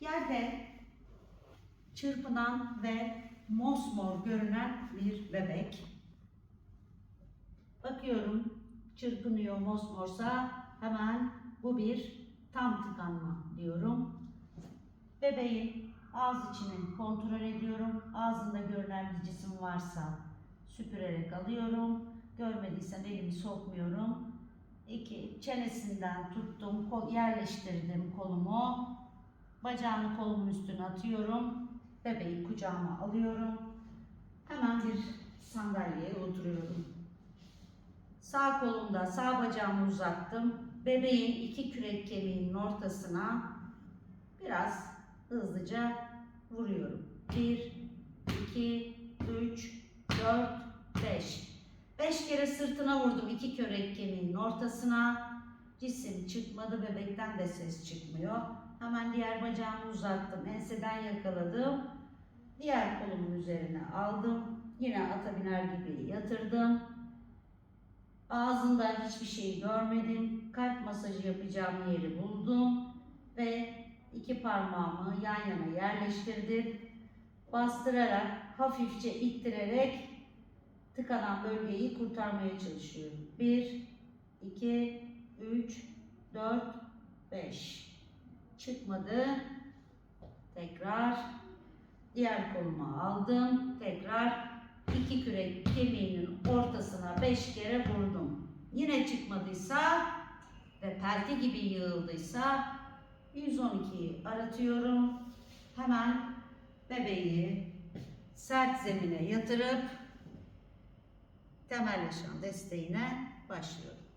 Yerde çırpınan ve mosmor görünen bir bebek. Bakıyorum çırpınıyor mosmorsa hemen bu bir tam tıkanma diyorum. Bebeğin ağız içini kontrol ediyorum. Ağzında görünen bir cisim varsa süpürerek alıyorum. Görmediysem elimi sokmuyorum. İki, çenesinden tuttum, yerleştirdim kolumu. Bacağını kolumun üstüne atıyorum. Bebeği kucağıma alıyorum. Hemen bir sandalyeye oturuyorum. Sağ kolumda sağ bacağımı uzattım. Bebeğin iki kürek kemiğinin ortasına biraz hızlıca vuruyorum. 1, 2, 3, 4, 5. 5 kere sırtına vurdum iki kürek kemiğinin ortasına. Cisim çıkmadı, bebekten de ses çıkmıyor. Hemen diğer bacağımı uzattım, enseden yakaladım. Diğer kolumun üzerine aldım. Yine ata biner gibi yatırdım. Ağzında hiçbir şey görmedim. Kalp masajı yapacağım yeri buldum. Ve iki parmağımı yan yana yerleştirdim. Bastırarak, hafifçe ittirerek tıkanan bölgeyi kurtarmaya çalışıyorum. 1, 2, 3, 4, 5. Çıkmadı. Tekrar diğer kolumu aldım. Tekrar iki kürek kemiğinin ortasına 5 kere vurdum. Yine çıkmadıysa ve pelti gibi yığıldıysa 112'yi aratıyorum. Hemen bebeği sert zemine yatırıp temel yaşam desteğine başlıyorum.